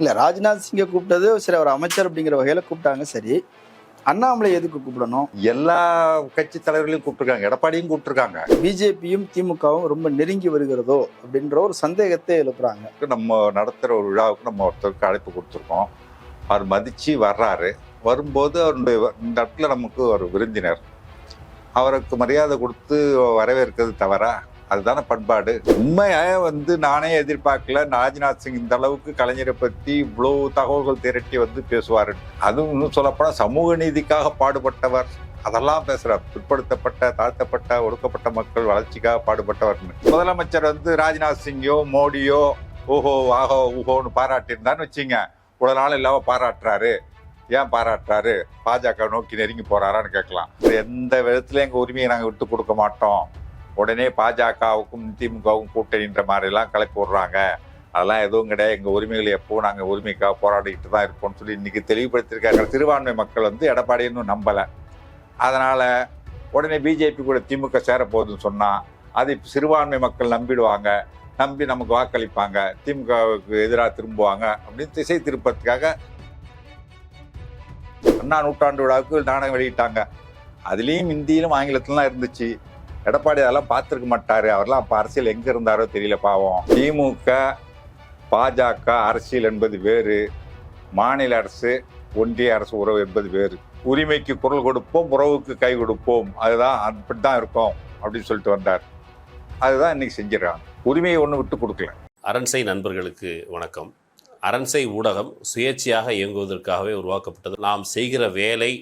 இல்ல ராஜ்நாத் சிங்கை கூப்பிட்டது சரி அவர் அமைச்சர் அப்படிங்கிற வகையில கூப்பிட்டாங்க சரி. அண்ணாமலை எதுக்கு கூப்பிடணும்? எல்லா கட்சி தலைவர்களையும் கூப்பிட்டுருக்காங்க. எடப்பாடியும் கூப்பிட்டுருக்காங்க. பிஜேபியும் திமுகவும் ரொம்ப நெருங்கி வருகிறதோ அப்படின்ற ஒரு சந்தேகத்தை எழுப்புறாங்க. நம்ம நடத்துகிற ஒரு விழாவுக்கு நம்ம ஒருத்தருக்கு அழைப்பு கொடுத்துருக்கோம். அவர் மதித்து வர்றாரு. வரும்போது அவருடைய இந்த இடத்துல நமக்கு ஒரு விருந்தினர். அவருக்கு மரியாதை கொடுத்து வரவேற்கிறது தவறா? அதுதானே பண்பாடு. உண்மையாக வந்து நானே எதிர்பார்க்கல. ராஜ்நாத் சிங் இந்த அளவுக்கு கலைஞரை பற்றி இவ்வளோ தகவல்கள் திரட்டி வந்து பேசுவார் அதுவும் இன்னும் சொல்லப்போனால் சமூக நீதிக்காக பாடுபட்டவர். அதெல்லாம் பேசுகிறார் பிற்படுத்தப்பட்ட தாழ்த்தப்பட்ட ஒடுக்கப்பட்ட மக்கள் வளர்ச்சிக்காக பாடுபட்டவர் முதலமைச்சர் வந்து ராஜ்நாத் சிங்கோ மோடியோ ஓஹோ ஆஹோ ஊஹோன்னு பாராட்டியிருந்தான்னு வச்சுங்க. இவ்வளோ நாள் இல்லாமல் பாராட்டுறாரு. ஏன் பாராட்டுறாரு? பாஜக நோக்கி நெருங்கி போறாரான்னு கேட்கலாம். எந்த விதத்துல எங்க உரிமையை நாங்கள் விட்டு கொடுக்க மாட்டோம். உடனே பாஜகவுக்கும் திமுகவும் கூட்டணின்ற மாதிரிலாம் எல்லாம் கிளப்பி விடுறாங்க. அதெல்லாம் எதுவும் கிடையாது. எங்கள் உரிமைகளை எப்போ நாங்கள் உரிமைக்காக போராடிக்கிட்டு தான் இருப்போம்னு சொல்லி இன்றைக்கி தெளிவுபடுத்தியிருக்காங்க. சிறுபான்மை மக்கள் வந்து எடப்பாடி இன்னும் நம்பலை. அதனால் உடனே பிஜேபி கூட திமுக சேர போகுதுன்னு அது இப்போ சிறுபான்மை மக்கள் நம்பிடுவாங்க. நம்பி நமக்கு வாக்களிப்பாங்க. திமுகவுக்கு எதிராக திரும்புவாங்க அப்படின்னு திசை திருப்பத்துக்காக அண்ணா நூற்றாண்டு விழாவுக்கு நாடகம் வெளியிட்டாங்க. அதுலேயும் இந்தியிலும் ஆங்கிலத்திலாம் இருந்துச்சு. எடப்பாடி அதெல்லாம் பார்த்துருக்க மாட்டார். அவர்லாம் அப்போ அரசியல் எங்கே இருந்தாரோ தெரியல பாவம். திமுக பாஜக அரசியல் என்பது வேறு. மாநில அரசு ஒன்றிய அரசு உறவு என்பது வேறு. உரிமைக்கு குரல் கொடுப்போம் உறவுக்கு கை கொடுப்போம். அதுதான் அப்படி தான் இருக்கும் அப்படின்னு சொல்லிட்டு வந்தார். அதுதான் இன்னைக்கு செஞ்சிடறாங்க. உரிமையை ஒன்று விட்டு கொடுக்கல. அரண்சை நண்பர்களுக்கு வணக்கம். அரண்சை ஊடகம் சுயேட்சையாக இயங்குவதற்காகவே உருவாக்கப்பட்டது. நாம் செய்கிற வேலை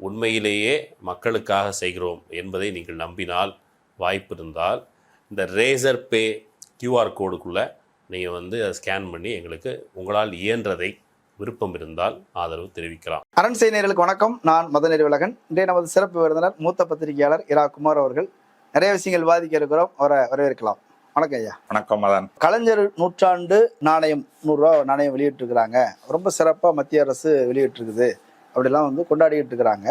உண்மையிலேயே மக்களுக்காக செய்கிறோம் என்பதை நீங்கள் நம்பினால் வாய்ப்பு இருந்தால் இந்த ரேசர் பே கியூஆர் கோடுக்குள்ளே நீங்கள் வந்து அதை ஸ்கேன் பண்ணி எங்களுக்கு உங்களால் இயன்றதை விருப்பம் இருந்தால் ஆதரவு தெரிவிக்கலாம். அரண் நேயர்களுக்கு வணக்கம். நான் மதநெறி விலகன் இன்றைய நமது சிறப்பு விருந்தினர் மூத்த பத்திரிகையாளர் இரா குமார் அவர்கள். நிறைய விஷயங்கள் வாதிக்க இருக்கிறோம். அவரை வரவேற்கலாம். வணக்கம் ஐயா. வணக்கம் மதன். கலைஞர் நூற்றாண்டு நாணயம் நூறுரூவா நாணயம் வெளியிட்டிருக்கிறாங்க. ரொம்ப சிறப்பாக மத்திய அரசு வெளியிட்டிருக்குது. அப்படிலாம் வந்து கொண்டாடிக்கிட்டு இருக்கிறாங்க.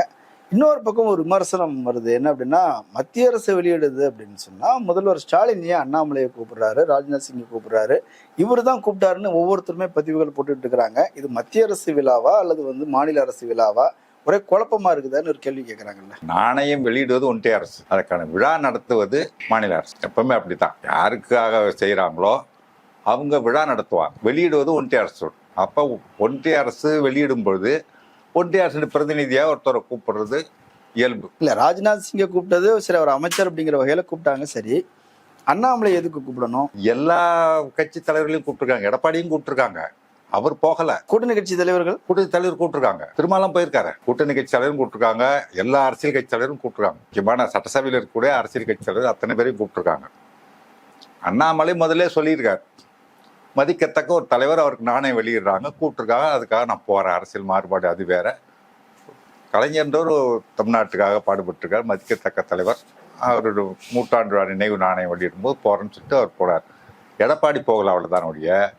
இன்னொரு பக்கம் ஒரு விமர்சனம் வருது. என்ன அப்படின்னா மத்திய அரசு வெளியிடுது அப்படின்னு சொன்னால் முதல்வர் ஸ்டாலின் ஏன் அண்ணாமலையை கூப்பிடுறாரு ராஜ்நாத் சிங்கை கூப்பிடுறாரு? இவர் தான் கூப்பிட்டாருன்னு ஒவ்வொருத்தருமே பதிவுகள் போட்டுட்டு இருக்கிறாங்க. இது மத்திய அரசு விழாவா அல்லது வந்து மாநில அரசு விழாவா? ஒரே குழப்பமா இருக்குதான்னு ஒரு கேள்வி கேட்குறாங்கல்ல நாணயம் வெளியிடுவது ஒன்றிய அரசு. அதற்கான விழா நடத்துவது மாநில அரசு. எப்பவுமே அப்படித்தான். யாருக்காக செய்கிறாங்களோ அவங்க விழா நடத்துவாங்க. வெளியிடுவது ஒன்றிய அரசு அப்போ ஒன்றிய அரசு வெளியிடும் பொழுது ஒன்றிய அரசு பிரதிநிதியாக ஒருத்தரை கூப்பிடுறது இயல்பு. இல்ல ராஜ்நாத் சிங்கை கூப்பிட்டது சரி அவர் அமைச்சர் அப்படிங்கிற வகையில கூப்பிட்டாங்க சரி. அண்ணாமலை எதுக்கு கூப்பிடணும்? எல்லா கட்சி தலைவர்களையும் கூப்பிட்டுருக்காங்க எடப்பாடியும் கூப்பிட்டுருக்காங்க. அவர் போகல. கூட்டணி கட்சி தலைவர்கள்? கூட்டணி தலைவர் கூப்பிட்டுருக்காங்க. திருமாலாம் போயிருக்காரு. கூட்டணி கட்சி தலைவரும் கூப்பிட்டுருக்காங்க எல்லா அரசியல் கட்சி தலைவரும் கூப்பிட்டுருக்காங்க. முக்கியமான சட்டசபையில் இருக்கக்கூடிய அரசியல் கட்சி தலைவர் அத்தனை பேரையும் கூப்பிட்டுருக்காங்க. அண்ணாமலை முதல்ல சொல்லியிருக்காரு மதிக்கத்தக்க ஒரு தலைவர் அவருக்கு நாணயம் வெளியிடுறாங்க. கூப்பிட்டுருக்காங்க அதுக்காக நான் போகிறேன் அரசியல் மாறுபாடு அது வேற. கலைஞர் தமிழ்நாட்டுக்காக பாடுபட்டிருக்கார். மதிக்கத்தக்க தலைவர். அவரோட நூற்றாண்டு நினைவு நாணயம் வெளியிடும்போது போகிறேன்னு சொல்லிட்டு அவர் போகிறார் எடப்பாடி போகல அவ்வளோதான் ஒழிய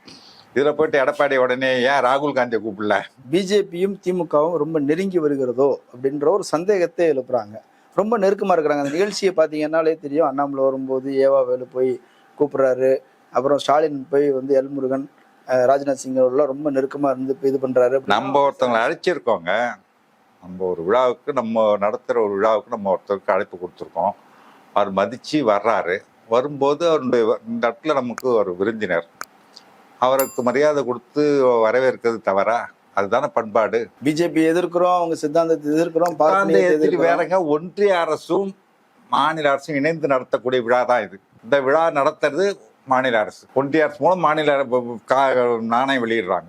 இதில் போயிட்டு எடப்பாடி உடனே ஏன் ராகுல் காந்தியை கூப்பிடல? பிஜேபியும் திமுகவும் ரொம்ப நெருங்கி வருகிறதோ அப்படின்ற ஒரு சந்தேகத்தை எழுப்புறாங்க. ரொம்ப நெருக்கமாக இருக்கிறாங்க. அந்த நிகழ்ச்சியை பார்த்தீங்கன்னாலே தெரியும். அண்ணாமலை வரும்போது ஏவா வேலு போய் கூப்பிட்றாரு. அப்புறம் ஸ்டாலின் போய் வந்து எல் முருகன் அஹ், ராஜ்நாத் சிங் அவர்கள்லாம் ரொம்ப நெருக்கமா இருந்து இது பண்றாரு. நம்ம ஒருத்தவங்களை அழைச்சிருக்கோங்க. நம்ம ஒரு விழாவுக்கு நம்ம நடத்துகிற ஒரு விழாவுக்கு நம்ம ஒருத்தருக்கு அழைப்பு கொடுத்துருக்கோம். அவர் மதித்து வர்றாரு. வரும்போது அவருடைய இந்த இடத்துல நமக்கு ஒரு விருந்தினர். அவருக்கு மரியாதை கொடுத்து வரவேற்கிறது தவறா? அதுதானே பண்பாடு. பிஜேபி எதிர்க்கிறோம் அவங்க சித்தாந்தத்தை எதிர்க்கிறோம். வேறங்க ஒன்றிய அரசும் மாநில அரசும் இணைந்து நடத்தக்கூடிய விழா தான் இது. இந்த விழா நடத்துறது மாநில அரசு. ஒன்றிய அரசு மூலம் மாநில கா- நாணயம் வெளியிடுறாங்க.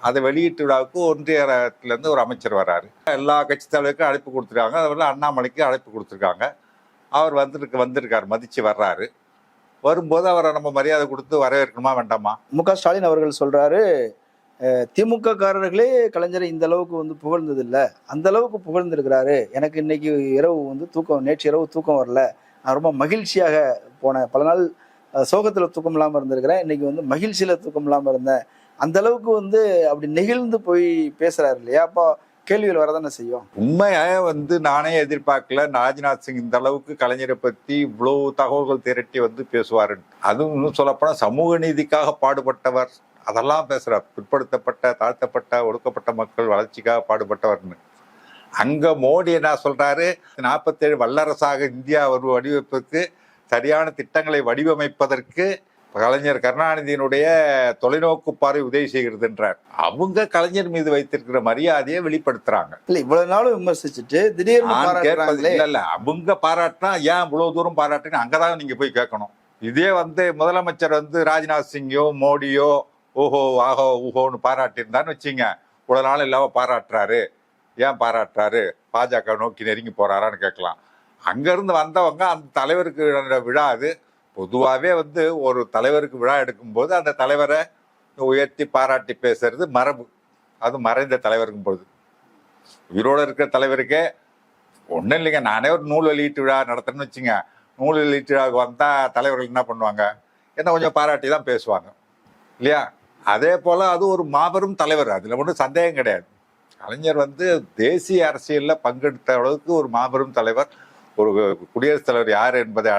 அதை வெளியீட்டு விழாவுக்கு ஒன்றிய அரசுலேருந்து ஒரு அமைச்சர் வராரு. எல்லா கட்சி தலைவருக்கும் அழைப்பு கொடுத்துருக்காங்க அதுபோல அண்ணாமலைக்கு அழைப்பு கொடுத்துருக்காங்க. அவர் வந்துருக்கு வந்திருக்கார் மதித்து வர்றாரு. வரும்போது அவரை நம்ம மரியாதை கொடுத்து வரவேற்கணுமா வேண்டாமா? மு க ஸ்டாலின் அவர்கள் சொல்கிறாரு திமுக காரர்களே கலைஞரை இந்த அளவுக்கு வந்து புகழ்ந்ததில்லை. அந்த அளவுக்கு புகழ்ந்திருக்கிறாரு. எனக்கு இன்னைக்கு இரவு வந்து தூக்கம் நேற்று இரவு தூக்கம் வரல. நான் ரொம்ப மகிழ்ச்சியாக போனேன். பல நாள் சோகத்தில் தூக்கம் இல்லாமல் இருந்திருக்கிறேன். இன்னைக்கு வந்து மகிழ்ச்சியில் தூக்கம் இல்லாமல் இருந்தேன். அந்த அளவுக்கு வந்து அப்படி நெகிழ்ந்து போய் பேசுறாரு இல்லையா? அப்போ கேள்விகள் வரதானே செய்யும்? உண்மையாக வந்து நானே எதிர்பார்க்கல. ராஜ்நாத் சிங் இந்த அளவுக்கு கலைஞரை பத்தி இவ்வளவு தகவல்கள் திரட்டி வந்து பேசுவாரு அதுவும் இன்னும் சொல்லப்போனா சமூக நீதிக்காக பாடுபட்டவர். அதெல்லாம் பேசுறார். பிற்படுத்தப்பட்ட தாழ்த்தப்பட்ட ஒடுக்கப்பட்ட மக்கள் வளர்ச்சிக்காக பாடுபட்டவர்னு. அங்க மோடி என்ன சொல்றாரு? நாற்பத்தேழு வல்லரசாக இந்தியா ஒரு வடிவமைப்புக்கு சரியான திட்டங்களை வடிவமைப்பதற்கு கலைஞர் கருணாநிதியினுடைய தொலைநோக்கு பார்வை உதவி செய்கிறதுன்றார். அவங்க கலைஞர் மீது வைத்திருக்கிற மரியாதையை வெளிப்படுத்துறாங்க. இல்ல இவ்வளவு நாளும் விமர்சிச்சுட்டு திடீர்னு இல்ல இல்ல அவங்க பாராட்டினா ஏன் இவ்வளவு தூரம் பாராட்டுன்னு அங்கதான் நீங்க போய் கேட்கணும். இதே வந்து முதலமைச்சர் வந்து ராஜ்நாத் சிங்கோ மோடியோ ஓஹோ ஆஹோ ஊஹோன்னு பாராட்டியிருந்தான்னு வச்சுங்க இவ்வளவு நாள் இல்லாம பாராட்டுறாரு. ஏன் பாராட்டுறாரு? பாஜக நோக்கி நெருங்கி போறாரான்னு கேட்கலாம். அங்கேருந்து வந்தவங்க அந்த தலைவருக்கு விழா அது. பொதுவாகவே வந்து ஒரு தலைவருக்கு விழா எடுக்கும்போது அந்த தலைவரை உயர்த்தி பாராட்டி பேசுறது மரபு. அது மறைந்த தலைவருக்கும் பொழுது. உயிரோட இருக்கிற தலைவருக்கே ஒன்றும் இல்லைங்க. நானே ஒரு நூல் வெளியீட்டு விழா நடத்துறேன்னு வச்சுங்க. நூல் வெளியீட்டு விழாவுக்கு வந்தால் தலைவர்கள் என்ன பண்ணுவாங்க? என்ன கொஞ்சம் பாராட்டி தான் பேசுவாங்க. இல்லையா? அதே போல் அது ஒரு மாபெரும் தலைவர். அதில் ஒன்றும் சந்தேகம் கிடையாது. கலைஞர் வந்து தேசிய அரசியலில் பங்கெடுத்த அளவுக்கு ஒரு மாபெரும் தலைவர். ஒரு குடியரசுத் தலைவர் யார் என்பதை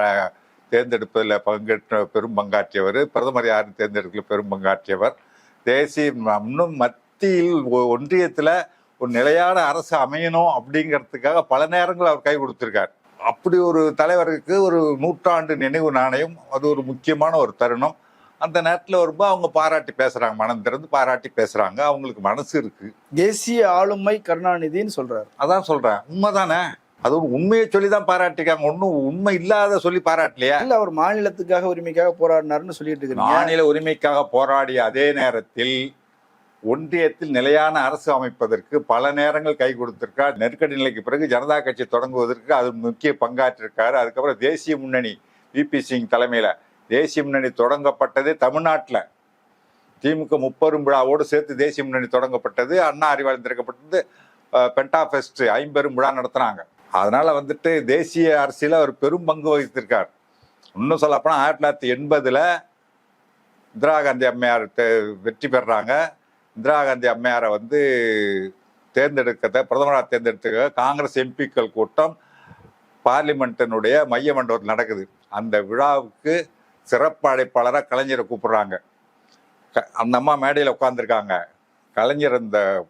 தேர்ந்தெடுப்பதில் பங்கேற்ற பெரும் பங்காற்றியவர் பிரதமர் யார் தேர்ந்தெடுக்கல பெரும் பங்காற்றியவர். தேசிய இன்னும் மத்தியில் ஒன்றியத்துல ஒரு நிலையான அரசு அமையணும் அப்படிங்கிறதுக்காக பல நேரங்கள் அவர் கை கொடுத்திருக்கார். அப்படி ஒரு தலைவருக்கு ஒரு நூற்றாண்டு நினைவு நாணயம் அது ஒரு முக்கியமான ஒரு தருணம். அந்த நேரத்தில் வரும்போது அவங்க பாராட்டி பேசுறாங்க மனம் திறந்து பாராட்டி பேசுறாங்க அவங்களுக்கு மனசு இருக்கு. தேசிய ஆளுமை கருணாநிதின்னு சொல்றாரு. அதான் சொல்றேன் உண்மைதானே? அது ஒரு உண்மையை சொல்லி தான் பாராட்டிருக்காங்க ஒன்றும் உண்மை இல்லாத சொல்லி பாராட்டலையா? இல்ல அவர் மாநிலத்துக்காக உரிமைக்காக போராடினாருன்னு சொல்லிட்டு இருக்கீங்க. மாநில உரிமைக்காக போராடிய அதே நேரத்தில் ஒன்றியத்தில் நிலையான அரசு அமைப்பதற்கு பல நேரங்கள் கை கொடுத்திருக்கார் நெருக்கடி நிலைக்கு பிறகு ஜனதா கட்சி தொடங்குவதற்கு அது முக்கிய பங்காற்றிருக்காரு. அதுக்கப்புறம் தேசிய முன்னணி விபி சிங் தலைமையில தேசிய முன்னணி தொடங்கப்பட்டதே தமிழ்நாட்டில். திமுக முப்பெரும் விழாவோடு சேர்த்து தேசிய முன்னணி தொடங்கப்பட்டது. அண்ணா அறிவாலயம் திறக்கப்பட்டது. அஹ், பென்டா ஃபெஸ்ட் ஐம்பெரும் விழா நடத்துனாங்க. அதனால வந்துட்டு தேசிய அரசியல அவர் பெரும் பங்கு வகித்திருக்கார். இன்னும் சொல்லப்போனால் ஆயிரத்தி தொள்ளாயிரத்தி எண்பதுல இந்திரா காந்தி அம்மையார் வெற்றி பெறுறாங்க இந்திரா காந்தி அம்மையாரை வந்து தேர்ந்தெடுக்கிறத பிரதமராக தேர்ந்தெடுத்துக்க காங்கிரஸ் எம்பிக்கள் கூட்டம் பார்லிமெண்ட்டினுடைய மைய மண்டபத்தில் நடக்குது. அந்த விழாவுக்கு சிறப்பு அழைப்பாளராக கலைஞரை கூப்பிடுறாங்க. க- அந்த அம்மா மேடையில் உட்காந்துருக்காங்க கலைஞர் அந்த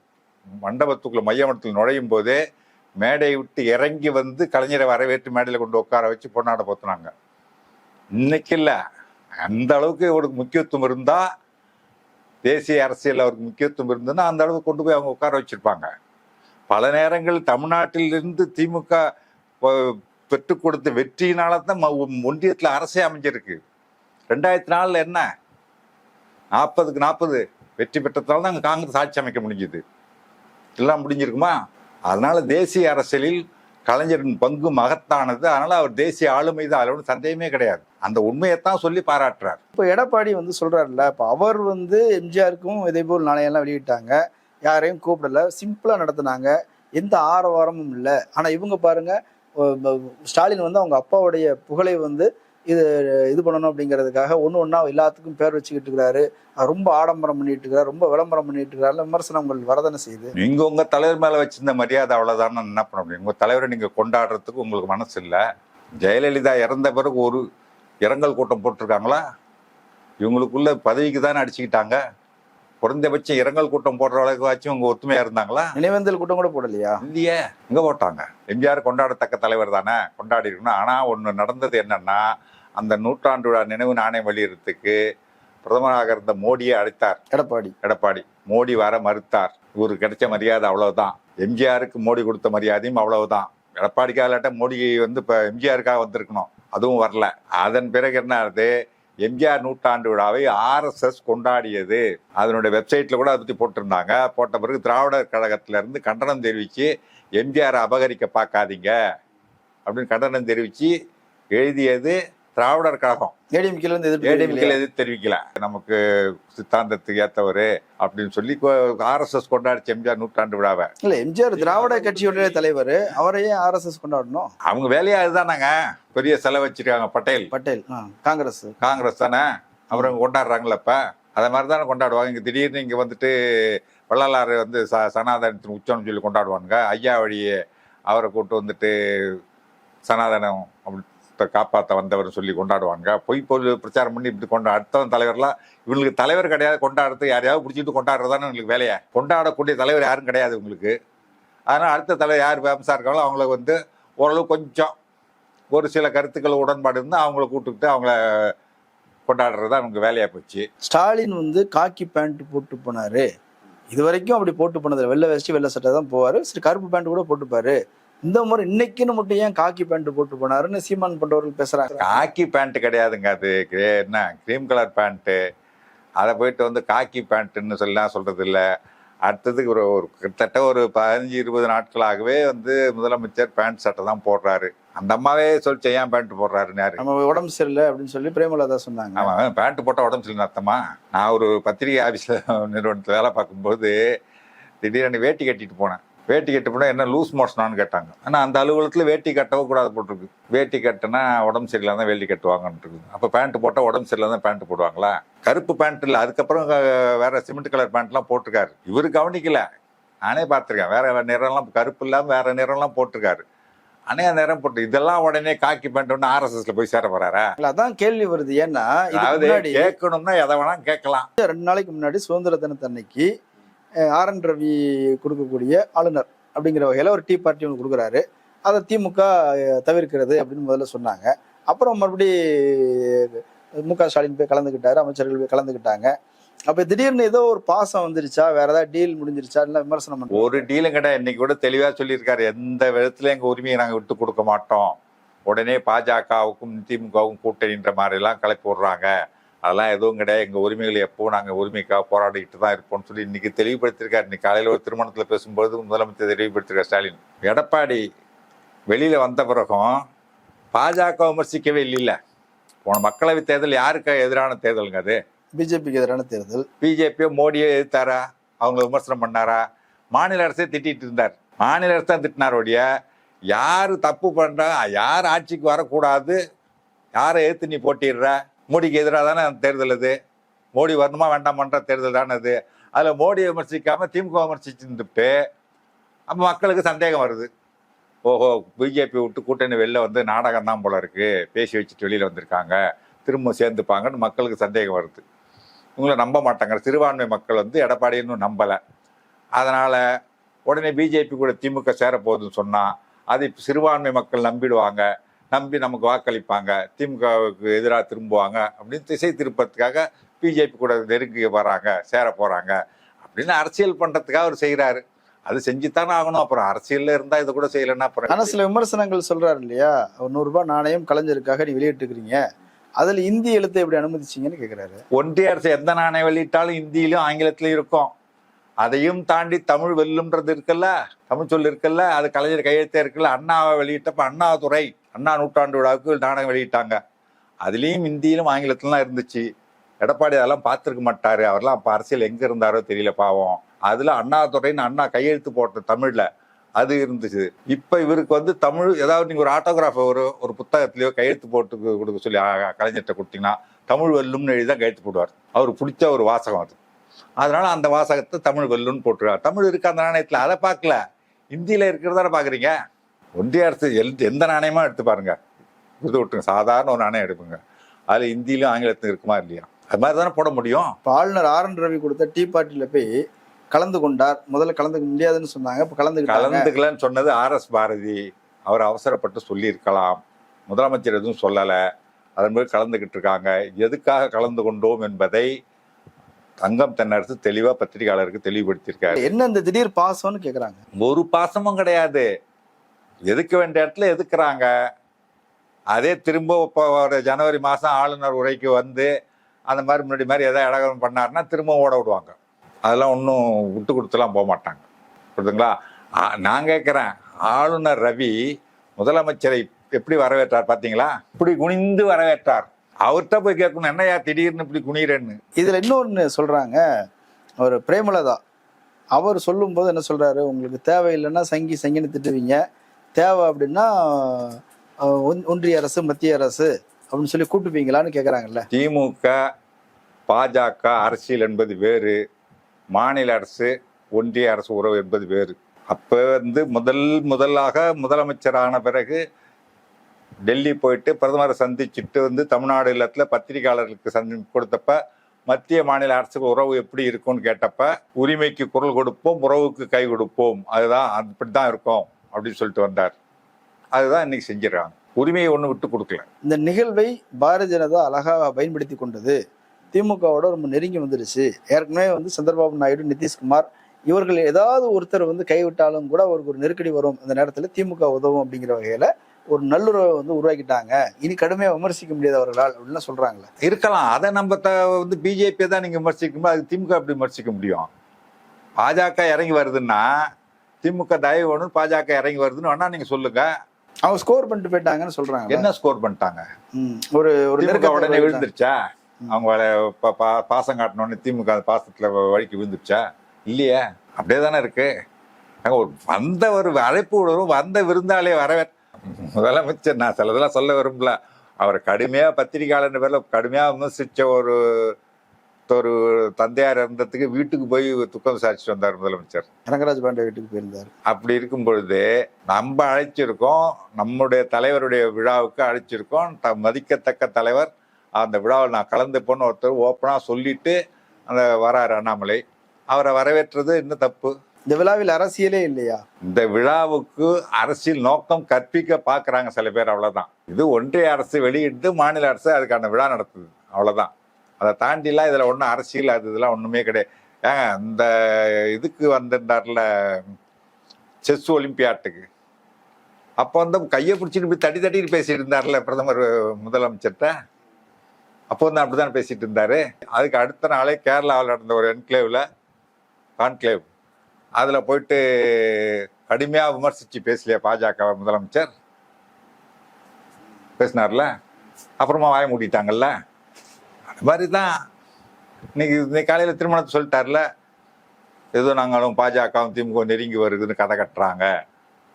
மண்டபத்துக்குள்ள மைய மண்டபத்தில் நுழையும் போதே மேடையை விட்டு இறங்கி வந்து கலைஞரை வரவேற்று மேடையில் கொண்டு உட்கார வச்சு பொன்னாடை போத்துனாங்க. இன்னைக்கு இல்லை. அந்த அளவுக்கு அவருக்கு முக்கியத்துவம் இருந்தா தேசிய அரசியல் அவருக்கு முக்கியத்துவம் இருந்ததுன்னா அந்த அளவுக்கு கொண்டு போய் அவங்க உட்கார வச்சிருப்பாங்க. பல நேரங்கள் தமிழ்நாட்டிலிருந்து திமுக ப- பெற்றுக் கொடுத்த வெற்றியினால தான் ஒன்றியத்தில் அரசே அமைஞ்சிருக்கு. ரெண்டாயிரத்தி நாலில் என்ன? நாற்பதுக்கு நாற்பது வெற்றி பெற்றதால தான் அங்கே காங்கிரஸ் ஆட்சி அமைக்க முடிஞ்சுது. எல்லாம் முடிஞ்சிருக்குமா? அதனால தேசிய அரசியலில் கலைஞரின் பங்கு மகத்தானது. அதனால அவர் தேசிய ஆளுமை தான். சந்தேகமே கிடையாது. அந்த உண்மையைத்தான் சொல்லி பாராட்டுறார். இப்போ எடப்பாடி வந்து சொல்றாருல்ல இப்போ அவர் வந்து எம்ஜிஆருக்கும் இதே போல் நாளையெல்லாம் வெளியிட்டாங்க. யாரையும் கூப்பிடல. சிம்பிளா நடத்தினாங்க. எந்த ஆரவாரமும் இல்லை. ஆனா இவங்க பாருங்க ஸ்டாலின் வந்து அவங்க அப்பாவுடைய புகழை வந்து இது இது பண்ணணும் அப்படிங்கிறதுக்காக ஒன்று ஒன்றா எல்லாத்துக்கும் பேர் வச்சுக்கிட்டு இருக்கிறாரு. ரொம்ப ஆடம்பரம் பண்ணிட்டு இருக்கிறார் ரொம்ப விளம்பரம் பண்ணிட்டு இருக்கிறாரு. விமர்சனங்கள் வரதானே செய்யுது? நீங்க உங்க தலைவர் மேல வச்சிருந்த மரியாதை அவ்வளவுதான். என்ன பண்ண முடியும்? உங்க தலைவரை நீங்க கொண்டாடுறதுக்கு உங்களுக்கு மனசு இல்லை. ஜெயலலிதா இறந்த பிறகு ஒரு இரங்கல் கூட்டம் போட்டிருக்காங்களா? இவங்களுக்குள்ள பதவிக்கு தானே அடிச்சுக்கிட்டாங்க? குறைந்தபட்சம் இரங்கல் கூட்டம் போடுற அளவுக்கு உங்க ஒத்துமையா இருந்தாங்களா? நினைவேந்தல் கூட்டம் கூட போடலையா? இல்லையே. எங்க போட்டாங்க. எம்ஜிஆர் கொண்டாடத்தக்க தலைவர் தானே? கொண்டாடி இருக்கணும். ஆனா ஒண்ணு நடந்தது என்னன்னா அந்த நூற்றாண்டு விழா நினைவு நாணயம் வெளியிடறதுக்கு பிரதமராக இருந்த மோடியை அழைத்தார். எடப்பாடி. எடப்பாடி. மோடி வர மறுத்தார். இவருக்கு கிடைச்ச மரியாதை அவ்வளவுதான். எம்ஜிஆருக்கு மோடி கொடுத்த மரியாதையும் அவ்வளவுதான். எடப்பாடிக்காக இல்லாட்ட மோடி வந்து இப்ப எம்ஜிஆருக்காக வந்திருக்கணும். அதுவும் வரல. அதன் பிறகு என்ன ஆகுது? எம்ஜிஆர் நூற்றாண்டு விழாவை ஆர்எஸ்எஸ் கொண்டாடியது. அதனுடைய வெப்சைட்ல கூட அதை பற்றி போட்டிருந்தாங்க. போட்ட பிறகு திராவிடர் கழகத்துல இருந்து கண்டனம் தெரிவித்து எம்ஜிஆர் அபகரிக்க பார்க்காதீங்க அப்படின்னு கண்டனம் தெரிவித்து எழுதியது திராவிடர் கழகம் ஏடிஎம்கேல இருந்து எதிர்ப்பு ஏடிஎம்கேல எதுவும் தெரிவிக்கல. நமக்கு சித்தாந்தத்துக்கு ஏத்தவரு அப்படின்னு சொல்லி ஆர்எஸ்எஸ் கொண்டாடிச்சு எம்ஜிஆர் நூற்றாண்டு விழாவை. இல்ல எம்ஜிஆர் திராவிட கட்சியுடைய தலைவர் அவரையே ஆர்எஸ்எஸ் கொண்டாடணும். அவங்க வேலையா இதுதானாங்க பெரிய செலவு வச்சிருக்காங்க பட்டேல். பட்டேல் காங்கிரஸ். காங்கிரஸ் தானே? அவரும் கொண்டாடுறாங்கல்ல இப்ப. அதை மாதிரி தானே கொண்டாடுவாங்க. இங்க திடீர்னு இங்க வந்துட்டு வள்ளலாறு வந்து ச சனாதனத்தின் உச்சம்னு சொல்லி கொண்டாடுவானுங்க. ஐயா வழியே அவரை கூட்டு வந்துட்டு சனாதனம் அப்படி நாட்டை காப்பாற்ற வந்தவர்னு சொல்லி கொண்டாடுவாங்க. பொய் பொருள் பிரச்சாரம் பண்ணி இப்படி கொண்டா அடுத்தவன் தலைவர்லாம் இவங்களுக்கு தலைவர் கிடையாது கொண்டாடுறது யாரையாவது பிடிச்சிட்டு கொண்டாடுறதானே உங்களுக்கு வேலையை? கொண்டாடக்கூடிய தலைவர் யாரும் கிடையாது உங்களுக்கு அதனால் அடுத்த தலைவர் யார் ஃபேமஸாக இருக்காங்களோ அவங்கள வந்து ஓரளவு கொஞ்சம் ஒரு சில கருத்துக்கள் உடன்பாடு இருந்தால் அவங்கள கூப்பிட்டுக்கிட்டு அவங்கள கொண்டாடுறது தான் அவங்க வேலையாக போச்சு. ஸ்டாலின் வந்து காக்கி பேண்ட் போட்டு போனாரு. இது வரைக்கும் அப்படி போட்டு போனதில்லை. வெள்ளை வேஷ்டி வெள்ளை சட்டை தான் போவார். சரி கருப்பு பேண்ட் கூட போட்டுப்பாரு. இந்த முறை இன்னைக்குன்னு மட்டும் ஏன் காக்கி பேண்ட் போட்டு போனாருன்னு சீமான் பண்றவர்கள் பேசுறாங்க. காக்கி பேண்ட் கிடையாதுங்க அது. கிரே என்ன க்ரீம் கலர் பேண்ட்டு அதை போயிட்டு வந்து காக்கி பேண்ட்டுன்னு சொல்லலாம் சொல்றது இல்லை. அடுத்ததுக்கு ஒரு ஒரு கிட்டத்தட்ட ஒரு பதினஞ்சு இருபது நாட்களாகவே வந்து முதலமைச்சர் பேண்ட் சட்டை தான் போடுறாரு. அந்த அம்மாவே சொல்லிச்சு ஏன் பேண்ட் போடுறாருன்னு யாரு நம்ம உடம்பு சரியில்லை அப்படின்னு சொல்லி பிரேமலதா சொன்னாங்க. அவன் பேண்ட் போட்டால் உடம்பு சரியில்லை அர்த்தமா? நான் ஒரு பத்திரிகை ஆஃபீஸில் நிறுவனத்தில் வேலை பார்க்கும்போது திடீர்னு வேட்டி கட்டிட்டு போனேன். வேட்டி கட்டு போனால் என்ன லூஸ் மோஷனான்னு கேட்டாங்க. ஆனால் அந்த அலுவலகத்தில் வேட்டி கட்டவும் கூடாது போட்டிருக்கு. வேட்டி கட்டினா உடம்பு சரியில்லை தான் வேட்டி கட்டுவாங்கன்னு இருக்குது. அப்போ பேண்ட் போட்டால் உடம்பு சரியில்லை தான் பேண்ட் போடுவாங்களா? கருப்பு பேண்ட் இல்லை அதுக்கப்புறம் வேற சிமெண்ட் கலர் பேண்ட்லாம் போட்டிருக்காரு. இவரு கவனிக்கல. நானே பார்த்துருக்கேன். வேற நிறம்லாம் கருப்பு இல்லாமல் வேற நிறம்லாம் போட்டிருக்காரு. அநேக நிறம் போட்டு இதெல்லாம் உடனே காக்கி பேண்ட் ஒன்று ஆர்எஸ்எஸ்ல போய் சேர போறாரா? இல்ல, அதான் கேள்வி வருது. ஏன்னா கேட்கணும்னா எதை வேணா கேட்கலாம். ரெண்டு நாளைக்கு முன்னாடி சுதந்திர தினத்தன்னைக்கு ஆர் என் ரவி கொடுக்கக்கூடிய ஆளுநர் அப்படிங்கிற வகையில் ஒரு டீ பார்ட்டி ஒன்று கொடுக்குறாரு. அதை திமுக தவிர்க்கிறது அப்படின்னு முதல்ல சொன்னாங்க. அப்புறம் மறுபடி மு க ஸ்டாலின் போய் கலந்துக்கிட்டாரு அமைச்சர்கள் போய் கலந்துக்கிட்டாங்க. அப்போ திடீர்னு ஏதோ ஒரு பாசம் வந்துருச்சா? வேற ஏதாவது டீல் முடிஞ்சிருச்சா? இல்ல விமர்சனம் ஒரு டீலும் கிடையாது இன்னைக்கு கூட தெளிவா சொல்லியிருக்காரு. எந்த விதத்துல எங்க உரிமையை நாங்க விட்டு கொடுக்க மாட்டோம். உடனே பாஜகவுக்கும் திமுகவும் கூட்டணின்ற மாதிரி எல்லாம் கலப்பி விடுறாங்க. அதெல்லாம் எதுவும் கிடையாது. எங்க உரிமைகள் எப்பவும் நாங்க உரிமைக்காக போராடிக்கிட்டு தான் இருப்போம்னு சொல்லி இன்னைக்கு தெளிவுபடுத்திருக்காரு இன்னைக்கு காலையில ஒரு திருமணத்துல பேசும்போது முதலமைச்சர் தெளிவுபடுத்திருக்காரு ஸ்டாலின். எடப்பாடி வெளியில வந்த பிறகும் பாஜக விமர்சிக்கவே இல்லைல்ல. போன மக்களவை தேர்தல் யாருக்கு எதிரான தேர்தலுங்க அது? பிஜேபிக்கு எதிரான தேர்தல். பிஜேபியோ மோடியோ எதிர்த்தாரா? அவங்க விமர்சனம் பண்ணாரா? மாநில அரசே திட்டிட்டு இருந்தார். மாநில அரசு தான் திட்டினார் ஒழிய யார் தப்பு பண்றா? யார் ஆட்சிக்கு வரக்கூடாது? யாரை எதிர்த்து நீ போட்டிடுற மோடிக்கு எதிராக தானே அந்த தேர்தல் இது? மோடி வரணுமா வேண்டாமன்ற தேர்தல் தானே அது அதில் மோடியை விமர்சிக்காமல் திமுக விமர்சிச்சுட்டு அப்போ மக்களுக்கு சந்தேகம் வருது. ஓஹோ பிஜேபி விட்டு கூட்டணி வெளில வந்து நாடகம் தான் போல இருக்குது பேசி வச்சுட்டு வெளியில் வந்திருக்காங்க. திரும்ப சேர்ந்துப்பாங்கன்னு மக்களுக்கு சந்தேகம் வருது. இவங்கள நம்ப மாட்டாங்க. சிறுபான்மை மக்கள் வந்து எடப்பாடி இன்னும் நம்பலை. அதனால் உடனே பிஜேபி கூட திமுக சேரப்போகுதுன்னு சொன்னால் அது சிறுபான்மை மக்கள் நம்பிடுவாங்க. நம்பி நமக்கு வாக்களிப்பாங்க. திமுகவுக்கு எதிராக திரும்புவாங்க. அப்படின்னு திசை திருப்பத்துக்காக பிஜேபி கூட நெருங்கி வராங்க சேர போறாங்க. அப்படின்னு அரசியல் பண்றதுக்காக அவர் செய்கிறாரு அது செஞ்சுத்தானே ஆகணும். அப்புறம் அரசியல்ல இருந்தா இதை கூட செய்யலைன்னா அப்புறம் சில விமர்சனங்கள் சொல்றாரு இல்லையா? ஒரு நூறு ரூபாய் நாணயம் கலைஞருக்காக நீ வெளியிட்டுருக்கிறீங்க. அதுல இந்தி எழுத்தை எப்படி அனுமதிச்சீங்கன்னு கேக்குறாரு. ஒன்றிய அரசு எந்த நாணயம் வெளியிட்டாலும் இந்தியிலும் ஆங்கிலத்திலும் இருக்கும். அதையும் தாண்டி தமிழ் வெல்லும்ன்றது இருக்குல்ல? தமிழ் சொல் இருக்குல்ல? அது கலைஞர் கையெழுத்தே இருக்குல்ல? அண்ணாவை வெளியிட்டப்ப அண்ணாதுரை அண்ணா நூற்றாண்டு விழாவுக்கு நாடகம் வெளியிட்டாங்க. அதுலேயும் இந்தியிலும் ஆங்கிலத்திலாம் இருந்துச்சு. எடப்பாடி அதெல்லாம் பார்த்துருக்க மாட்டார். அவர்லாம் அப்போ அரசியல் எங்கே இருந்தாரோ தெரியல பாவம். அதில் அண்ணாதுரைன்னு அண்ணா கையெழுத்து போட்ட தமிழில் அது இருந்துச்சு. இப்போ இவருக்கு வந்து தமிழ் ஏதாவது நீங்கள் ஒரு ஆட்டோகிராஃபை ஒரு ஒரு புத்தகத்துலையோ கையெழுத்து போட்டு கொடுக்க சொல்லி கலைஞர்கிட்ட கொடுத்தீங்கன்னா தமிழ் வெல்லும்னு எழுதி தான் கையெழுத்து போடுவார். அவருக்கு பிடிச்ச ஒரு வாசகம் அது. அதனால அந்த வாசகத்தை தமிழ் வெல்லும்னு போட்டுருவார் தமிழ் இருக்கு அந்த நாணயத்துல. அதை பார்க்கல. இந்தியில இருக்கிறதான பாக்குறீங்க ஒன்றிய அரசு எல் எந்த நாணயமா எடுத்து பாருங்க. இது விட்டுங்க சாதாரண ஒரு நாணயம் எடுப்புங்க. அதுல இந்தியிலும் ஆங்கிலத்திலும் இருக்குமா இல்லையா? அது மாதிரி தானே போட முடியும். இப்போ ஆளுநர் ஆர் என் ரவி கொடுத்த டீ பார்ட்டியில போய் கலந்து கொண்டார். முதல்ல கலந்துக்க முடியாதுன்னு சொன்னாங்க. இப்போ கலந்துக்கிட்டாங்க. கலந்துக்கலன்னு சொன்னது ஆர் எஸ் பாரதி. அவர் அவசரப்பட்டு சொல்லியிருக்கலாம். முதலமைச்சர் எதுவும் சொல்லலை. அதன் பிறகு கலந்துக்கிட்டு இருக்காங்க. எதுக்காக கலந்து கொண்டோம் என்பதை தங்கம் தென்னரசு தெளிவா பத்திரிகையாளருக்கு தெளிவுபடுத்தியிருக்காரு. என்ன இந்த திடீர் பாசம்னு கேக்குறாங்க. ஒரு பாசமும் கிடையாது. எதுக்க வேண்டிய இடத்துல எதுக்குறாங்க? அதே திரும்ப இப்போ ஒரு ஜனவரி மாதம் ஆளுநர் உரைக்கு வந்து அந்த மாதிரி முன்னாடி மாதிரி எதாவது இடகம் பண்ணாருன்னா திரும்ப ஓட விடுவாங்க. அதெல்லாம் ஒன்றும் விட்டு கொடுத்துலாம் போக மாட்டாங்க. புரியுதுங்களா? நான் கேட்குறேன் ஆளுநர் ரவி முதலமைச்சரை எப்படி வரவேற்றார் பார்த்தீங்களா? இப்படி குனிந்து வரவேற்றார். அவர்கிட்ட போய் கேட்கணும் என்னையா திடீர்னு இப்படி குனிறேன்னு இதுல இன்னொன்னு சொல்றாங்க ஒரு பிரேமலதா. அவர் சொல்லும்போது என்ன சொல்றாரு? உங்களுக்கு தேவையில்லைன்னா சங்கி சங்கின்னு திட்டுவீங்க. தேவை அப்படின்னா ஒன்றிய அரசு மத்திய அரசு அப்படின்னு சொல்லி கூட்டுப்பீங்களான்னு கேக்குறாங்கல்ல. திமுக பாஜக அரசியல் என்பது வேறு. மாநில அரசு ஒன்றிய அரசு உறவு என்பது வேறு. அப்போ வந்து முதல் முதலாக முதலமைச்சரான பிறகு டெல்லி போயிட்டு பிரதமரை சந்திச்சுட்டு வந்து தமிழ்நாடு இல்லத்தில் பத்திரிகையாளர்களுக்கு சந்தி கொடுத்தப்ப மத்திய மாநில அரசுக்கு உறவு எப்படி இருக்கும்னு கேட்டப்ப உரிமைக்கு குரல் கொடுப்போம் உறவுக்கு கை கொடுப்போம். அதுதான் அப்படித்தான் இருக்கும் அப்படின்னு சொல்லிட்டு வந்தார். அதுதான் இன்னைக்கு செஞ்சிடறாங்க உரிமையை ஒன்று விட்டு கொடுக்கல. இந்த நிகழ்வை பாரதிய ஜனதா அழகாக பயன்படுத்தி கொண்டது. திமுகவோட ரொம்ப நெருங்கி வந்துருச்சு. ஏற்கனவே வந்து சந்திரபாபு நாயுடு நிதிஷ்குமார் இவர்கள் ஏதாவது ஒருத்தர் வந்து கைவிட்டாலும் கூட அவருக்கு ஒரு நெருக்கடி வரும். அந்த நேரத்தில் திமுக உதவும் அப்படிங்கிற வகையில் ஒரு நல்லுறவை வந்து உருவாக்கிட்டாங்க. இனி கடுமையாக விமர்சிக்க முடியாது அவர்களால் அப்படின்னு சொல்றாங்களே. இருக்கலாம். அதை நம்ம த வந்து பிஜேபி தான் நீங்க விமர்சிக்கும்போது அது திமுக எப்படி விமர்சிக்க முடியும்? பாஜக இறங்கி வருதுன்னா திமுக தயவு வேணும் பாஜக இறங்கி வருதுன்னு வேணா நீங்க சொல்லுங்க. அவங்க ஸ்கோர் பண்ணிட்டு போயிட்டாங்கன்னு சொல்றாங்க என்ன ஸ்கோர் பண்ணிட்டாங்க? ஒரு ஒரு திமுக உடனே. விழுந்துருச்சா? அவங்க வ- பா- பா- பாசம் காட்டினோடனே திமுக அந்த பாசத்துல வழிக்கு விழுந்துருச்சா? இல்லையே. அப்படியே தானே இருக்கு. அங்க ஒரு வந்த ஒரு அழைப்பு வந்த விருந்தாலே வரவே முதலமைச்சர் நான் சிலதெல்லாம் சொல்ல விரும்பல. அவரை கடுமையா பத்திரிகையாளர் பேர்ல கடுமையா விமர்சிச்ச ஒரு ஒரு தந்தையார் இருந்ததுக்கு வீட்டுக்கு போய் துக்கம் விசாரிச்சுட்டு வந்தார் முதலமைச்சர். ரங்கராஜ் பாண்டே வீட்டுக்கு போயிருந்தார். அப்படி இருக்கும் பொழுது நம்ம அழைச்சிருக்கோம் நம்முடைய தலைவருடைய விழாவுக்கு அழைச்சிருக்கோம். த மதிக்கத்தக்க தலைவர் அந்த விழாவில் நான் கலந்துப்போன்னு ஒருத்தர் ஓப்பனாக சொல்லிட்டு அந்த வராரு அண்ணாமலை. அவரை வரவேற்றது இன்னும் தப்பு. இந்த விழாவில் அரசியலே இல்லையா? இந்த விழாவுக்கு அரசியல் நோக்கம் கற்பிக்க பார்க்குறாங்க சில பேர் அவ்வளோதான் இது ஒன்றிய அரசு வெளியிட்டு மாநில அரசு அதுக்கான விழா நடத்துது அவ்வளோதான் அதை தாண்டிலாம் இதில் ஒன்றும் அரசியல் அது இதெல்லாம் ஒன்றுமே கிடையாது. ஏங்க இந்த இதுக்கு வந்திருந்தார்ல செஸ் ஒலிம்பியாட்டுக்கு. அப்போ வந்து கையை பிடிச்சிட்டு போய் தடி தட்டிட்டு பேசிட்டு இருந்தார்ல பிரதமர் முதலமைச்சர்கிட்ட. அப்போ வந்து அப்படிதான் பேசிட்டு இருந்தார். அதுக்கு அடுத்த நாளே கேரளாவில் நடந்த ஒரு என்க்ளேவில் கான்க்ளேவ். அதில் போயிட்டு கடுமையாக விமர்சித்து பேசலையா பாஜக முதலமைச்சர். பேசினார்ல. அப்புறமா வாய மூடிட்டாங்கல்ல. அது மாதிரி தான் இன்னைக்கு இன்னைக்கு காலையில் திருமணத்தை சொல்லிட்டார்ல. ஏதோ நாங்களும் பாஜகவும் திமுக நெருங்கி வருதுன்னு கதை கட்டுறாங்க.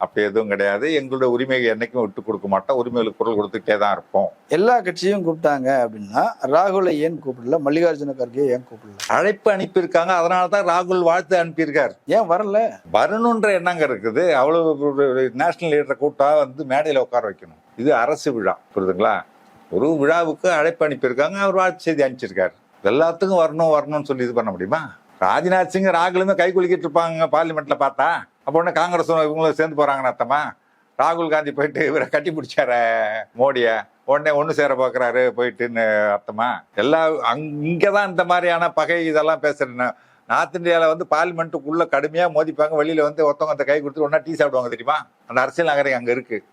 அப்படி எதுவும் கிடையாது. எங்களுடைய உரிமையை என்னைக்கும் விட்டு கொடுக்க மாட்டோம். உரிமைகளுக்கு குரல் கொடுத்துட்டே தான் இருப்போம். எல்லா கட்சியும் கூப்பிட்டாங்க அப்படின்னா ராகுலை ஏன் கூப்பிடல? மல்லிகார்ஜுன கர்கே ஏன் கூப்பிடல? அழைப்பு அனுப்பியிருக்காங்க. அதனால தான் ராகுல் வாழ்த்து அனுப்பியிருக்கார். ஏன் வரல? வரணுன்ற எண்ணங்க இருக்குது. அவ்வளவு நேஷனல் லீடரை கூட்டா வந்து மேடையில் உட்கார வைக்கணும். இது அரசு விழா. புரியுதுங்களா? ஒரு விழாவுக்கு அழைப்பு அனுப்பியிருக்காங்க. அவர் வாழ்த்து செய்தி அனுப்பிச்சிருக்காரு. எல்லாத்துக்கும் வரணும் வரணும்னு சொல்லி இது பண்ண முடியுமா? ராஜ்நாத் சிங் ராகுலுமே கை குலுக்கிட்டு இருப்பாங்க பார்லிமெண்ட்ல பார்த்தா. அப்போ உடனே காங்கிரஸ் இவங்களும் சேர்ந்து போகிறாங்கன்னு அர்த்தமா? ராகுல் காந்தி போயிட்டு இவரை கட்டி பிடிச்சார மோடியை. உடனே ஒன்று சேர பார்க்குறாரு போயிட்டுன்னு அர்த்தமா? எல்லா அங் இங்கே தான் இந்த மாதிரியான பகை இதெல்லாம் பேசுறேன் நார்த் இந்தியாவில் வந்து பார்லிமெண்ட்டுக்குள்ளே கடுமையாக மோதிப்பாங்க. வெளியில் வந்து ஒருத்தவங்க அந்த கை கொடுத்து ஒன்றா டீ சாப்பிடுவாங்க தெரியுமா? அந்த அரசியல் நகரம் அங்கே இருக்குது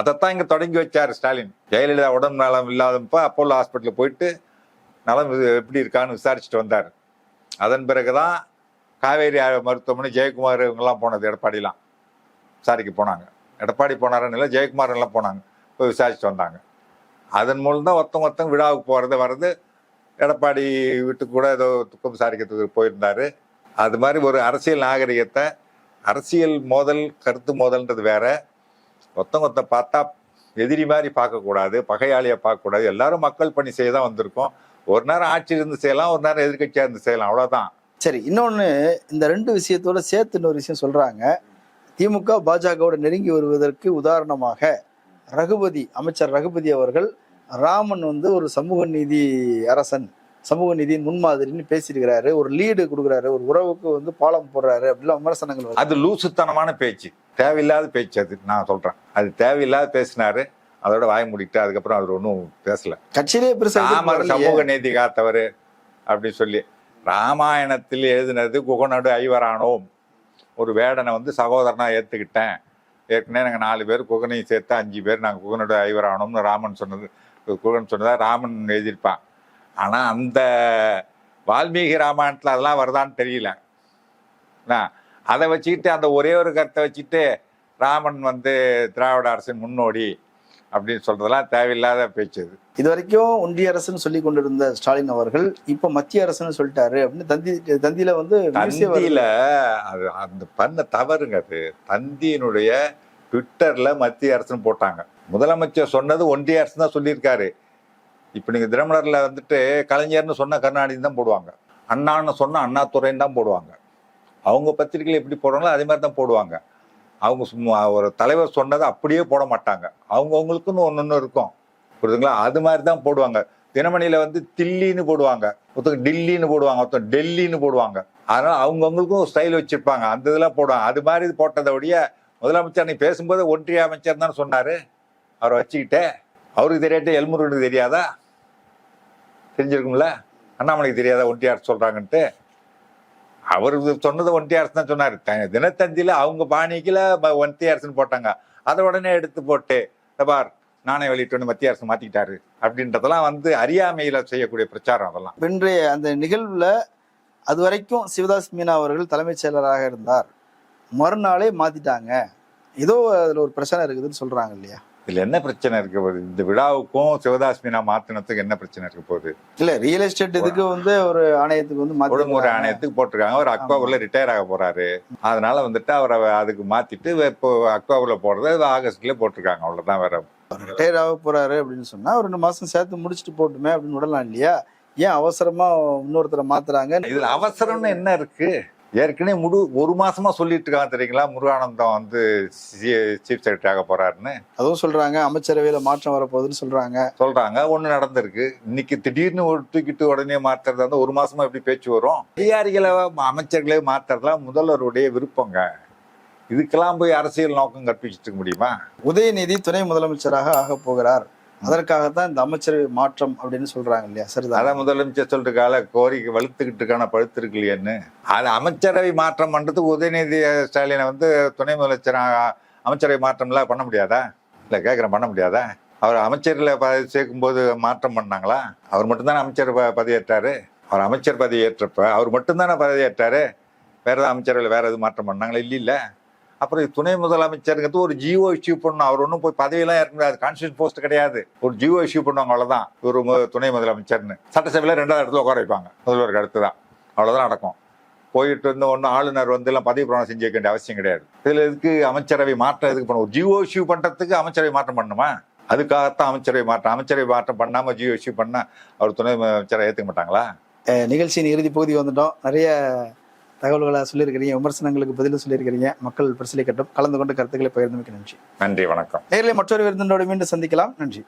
அதைத்தான் இங்கே தொடங்கி வச்சார் ஸ்டாலின். ஜெயலலிதா உடம்பு நலம் இல்லாதப்போ அப்போலோ ஹாஸ்பிட்டலில் போயிட்டு நலம் இது எப்படி இருக்கான்னு விசாரிச்சுட்டு வந்தார். அதன் பிறகு தான் காவேரி மருத்துவமனை ஜெயக்குமார் இவங்கெல்லாம் போனது எடப்பாடிலாம். விசாரிக்க போனாங்க. எடப்பாடி போனாரன்னு இல்லை ஜெயக்குமார் எல்லாம் போனாங்க. போய் விசாரிச்சுட்டு வந்தாங்க. அதன் மூலம் தான் ஒருத்தவங்க ஒருத்தவங்க விழாவுக்கு போகிறது வர்றது. எடப்பாடி வீட்டுக்கு கூட ஏதோ துக்கம் விசாரிக்கிறதுக்கு போயிருந்தார். அது மாதிரி ஒரு அரசியல் நாகரிகத்தை அரசியல் மோதல் கருத்து மோதல்ன்றது வேற. ஒருத்தவங்க ஒருத்தன் பார்த்தா எதிரி மாதிரி பார்க்கக்கூடாது பகையாளியை பார்க்கக்கூடாது. எல்லாரும் மக்கள் பணி செய்ய தான் வந்திருக்கோம். ஒரு நேரம் ஆட்சி இருந்து செய்யலாம் ஒரு நேரம் எதிர்க்கட்சியாக இருந்து செய்யலாம். அவ்வளோதான் சரி இன்னொன்னு இந்த ரெண்டு விஷயத்தோட சேர்த்து இன்னொரு விஷயம் சொல்றாங்க. திமுக பாஜகவோட நெருங்கி வருவதற்கு உதாரணமாக ரகுபதி அமைச்சர் ரகுபதி அவர்கள் ராமன் வந்து ஒரு சமூக நீதி அரசன் சமூக நீதியின் முன்மாதிரின்னு பேசியிருக்கிறாரு ஒரு லீடு கொடுக்குறாரு ஒரு உறவுக்கு வந்து பாலம் போடுறாரு அப்படிலாம் விமர்சனங்கள் அது லூசுத்தனமான பேச்சு. தேவையில்லாத பேச்சு அது நான் சொல்றேன். அது தேவையில்லாத பேசினாரு அதோட வாய் மூடிட்டு அதுக்கப்புறம் அவர் ஒன்றும் பேசல. கட்சியிலேயே பெருசா எதிர்ப்பு ராமர் வரலையே. சமூக நீதி காத்தவர் அப்படின்னு சொல்லி ராமாயணத்தில் எழுதினது குகநடு ஐவரானோம். ஒரு வேடனை வந்து சகோதரனாக ஏற்றுக்கிட்டேன் ஏற்கனவே நாங்கள் நாலு பேர் குகனையும் சேர்த்து அஞ்சு பேர் நாங்கள் குகநடு ஐவரானோம்னு ராமன் சொன்னது குகன் சொன்னதாக ராமன் எழுதியிருப்பான் ஆனால் அந்த வால்மீகி ராமாயணத்தில் அதெல்லாம் வருதான்னு தெரியல. என்ன, அதை வச்சுக்கிட்டு அந்த ஒரே ஒரு கருத்தை வச்சுட்டு ராமன் வந்து திராவிட அரசின் முன்னோடி அப்படின்னு சொல்றதெல்லாம் தேவையில்லாத பேச்சு அது. இது வரைக்கும் ஒன்றிய அரசுன்னு சொல்லி கொண்டிருந்த ஸ்டாலின் அவர்கள் இப்ப மத்திய அரசுன்னு சொல்லிட்டாரு அப்படின்னு தந்தி தந்தியில வந்து. தந்தியில அது அந்த பண்ண தவறுங்க அது. தந்தியினுடைய ட்விட்டர்ல மத்திய அரசுன்னு போட்டாங்க. முதலமைச்சர் சொன்னது ஒன்றிய அரசு தான் சொல்லியிருக்காரு. இப்ப நீங்க தினமலர்ல வந்துட்டு கலைஞர்னு சொன்ன கருணாநிதி தான் போடுவாங்க. அண்ணான்னு சொன்னா அண்ணாதுரைன்னு தான் போடுவாங்க. அவங்க பத்திரிகையில் எப்படி போடுறாங்களோ அதே மாதிரி தான் போடுவாங்க. அவங்க சும்மா ஒரு தலைவர் சொன்னதை அப்படியே போட மாட்டாங்க. அவங்கவுங்களுக்குன்னு ஒன்று ஒன்று இருக்கும். புரியுதுங்களா? அது மாதிரி தான் போடுவாங்க. தினமணியில் வந்து தில்லின்னு போடுவாங்க. ஒருத்தங்க டில்லின்னு போடுவாங்க ஒருத்தன் டெல்லின்னு போடுவாங்க. அதனால் அவங்கவுங்களுக்கும் ஒரு ஸ்டைல் வச்சுருப்பாங்க. அந்த இதெல்லாம் போடுவாங்க. அது மாதிரி போட்டதை உடைய முதலமைச்சர் நீ பேசும்போது ஒன்றிய அமைச்சர் தானே சொன்னார்? அவரை வச்சுக்கிட்டே. அவருக்கு தெரியாட்டே எல்முருகனுக்கு தெரியாதா? தெரிஞ்சிருக்கும்ல? அண்ணாமலைக்கு தெரியாதா? ஒன்றிய அரசு அவர் சொன்னது ஒன்றிய அரசு தான் சொன்னார். தினத்தந்தியில் அவங்க பாணிக்கில் ம- ஒன்றிய அரசுன்னு போட்டாங்க. அதை உடனே எடுத்து போட்டு பார் நானே வெளியிட்டு மத்திய அரசு மாத்திக்கிட்டாரு. அப்படின்றதெல்லாம் வந்து அறியாமையில செய்யக்கூடிய பிரச்சாரம் அதெல்லாம். இன்றைய அந்த நிகழ்வுல அது வரைக்கும் சிவதாஸ் மீனா அவர்கள் தலைமைச் செயலராக இருந்தார். மறுநாளே மாத்திட்டாங்க. ஏதோ அதுல ஒரு பிரச்சனை இருக்குதுன்னு சொல்றாங்க இல்லையா? இதுல என்ன பிரச்சனை இருக்க போகுது? இந்த விழாவுக்கும் சிவதாஸ் மீனா மாத்தினத்துக்கு என்ன பிரச்சனை இருக்க போகுது? இல்ல ரியல் எஸ்டேட் இதுக்கு வந்து ஒரு ஆணையத்துக்கு வந்து ஒழுங்குமுறை மாத்தி ஆணையத்துக்கு போட்டிருக்காங்க. அவர் அக்டோபர்ல ரிட்டையர் ஆக போறாரு. அதனால வந்துட்டு அவரை அதுக்கு மாத்திட்டு இப்போ அக்டோபர்ல போடுறது ஆகஸ்ட்ல போட்டிருக்காங்க. அவ்வளவுதான் வேற. ரிட்டையர் ஆக போறாரு அப்படின்னு சொன்னா ஒரு ரெண்டு மாசம் சேர்த்து முடிச்சுட்டு போட்டுமே அப்படின்னு விடலாம் இல்லையா? ஏன் அவசரமா இன்னொருத்தரை மாத்துறாங்க இதுல அவசரம்னு என்ன இருக்கு? ஏற்கனவே முழு ஒரு மாசமா சொல்லிட்டு இருக்காங்க தெரியுங்களா? முருகானந்தம் வந்து சீஃப் செக்ரட்டரி ஆக போறாருன்னு. அதுவும் சொல்றாங்க. அமைச்சரவையில மாற்றம் வரப்போகுதுன்னு சொல்றாங்க. சொல்றாங்க. ஒண்ணு நடந்திருக்கு. இன்னைக்கு திடீர்னு ஒரு தூக்கிட்டு உடனே மாத்துறதா இருந்தா ஒரு மாசமா எப்படி பேச்சு வரும்? அதிகாரிகளை அமைச்சர்களை மாத்துறதுலாம் முதல்வருடைய விருப்பங்க. இதுக்கெல்லாம் போய் அரசியல் நோக்கம் கற்பிச்சுட்டு முடியுமா? உதயநிதி துணை முதலமைச்சராக ஆக போகிறார். அதற்காக தான் இந்த அமைச்சரவை மாற்றம் அப்படின்னு சொல்றாங்க இல்லையா? சரி அதான் முதலமைச்சர் சொல்றதுக்கால கோரிக்கை வலுத்துக்கிட்டு இருக்கான பழுத்து இல்லையான்னு அது அமைச்சரவை மாற்றம் பண்றது உதயநிதி ஸ்டாலினை வந்து துணை முதலமைச்சர் அமைச்சரவை மாற்றம்லாம் பண்ண முடியாதா? இல்லை கேட்குறேன் பண்ண முடியாதா? அவர் அமைச்சரில் பதவி சேர்க்கும்போது மாற்றம் பண்ணாங்களா? அவர் மட்டும்தானே அமைச்சர் ப- பதவியேற்றாரு? அவர் அமைச்சர் பதவியேற்றப்ப அவர் மட்டும்தானே பதவியேற்றாரு? வேறு ஏதாவது அமைச்சர்கள் வேறு எதுவும் மாற்றம் பண்ணாங்களா? இல்லை இல்லை. அப்புறம் துணை முதலமைச்சருங்கிறது ஒரு ஜியோ இஷ்யூ பண்ணணும் அவர் ஒன்றும் போய் பதவியெல்லாம் இருக்க முடியாது. கான்ஸ்டியூஷன் போஸ்ட் கிடையாது. ஒரு ஜியோ இஷ்யூ பண்ணுவாங்க அவ்வளோதான் ஒரு துணை முதலமைச்சர்னு. சட்டசபையில் ரெண்டாவது இடத்துல உட்கார வைப்பாங்க. முதல்வருக்கு அடுத்து தான் அவ்வளோதான் நடக்கும். போயிட்டு வந்து ஒன்று ஆளுநர் வந்து எல்லாம் பதவி பிரமாணம் செஞ்சு வைக்க வேண்டிய அவசியம் கிடையாது. இதில் இதுக்கு அமைச்சரவை மாற்றம் எதுக்கு பண்ணும் ஒரு இஷ்யூ பண்ணுறதுக்கு அமைச்சரவை மாற்றம் பண்ணுமா அதுக்காகத்தான் அமைச்சரவை மாற்றம். அமைச்சரவை மாற்றம் பண்ணாமல் ஜியோ இஷ்யூ பண்ணால் அவர் துணை அமைச்சரை ஏற்றுக்க மாட்டாங்களா? நிகழ்ச்சியின் இறுதி பகுதி வந்துட்டோம். நிறைய தகவல்களை சொல்லியிருக்கிறீங்க விமர்சனங்களுக்கு பதிலும் சொல்லியிருக்கிறீங்க மக்கள் பரிசீலிக்கட்டும் கலந்து கொண்டு கருத்துக்களை பகிர்ந்தமைக்கு நன்றி. நன்றி வணக்கம். நேரில் மற்றொரு விருந்தினோடு மீண்டும் சந்திக்கலாம். நன்றி.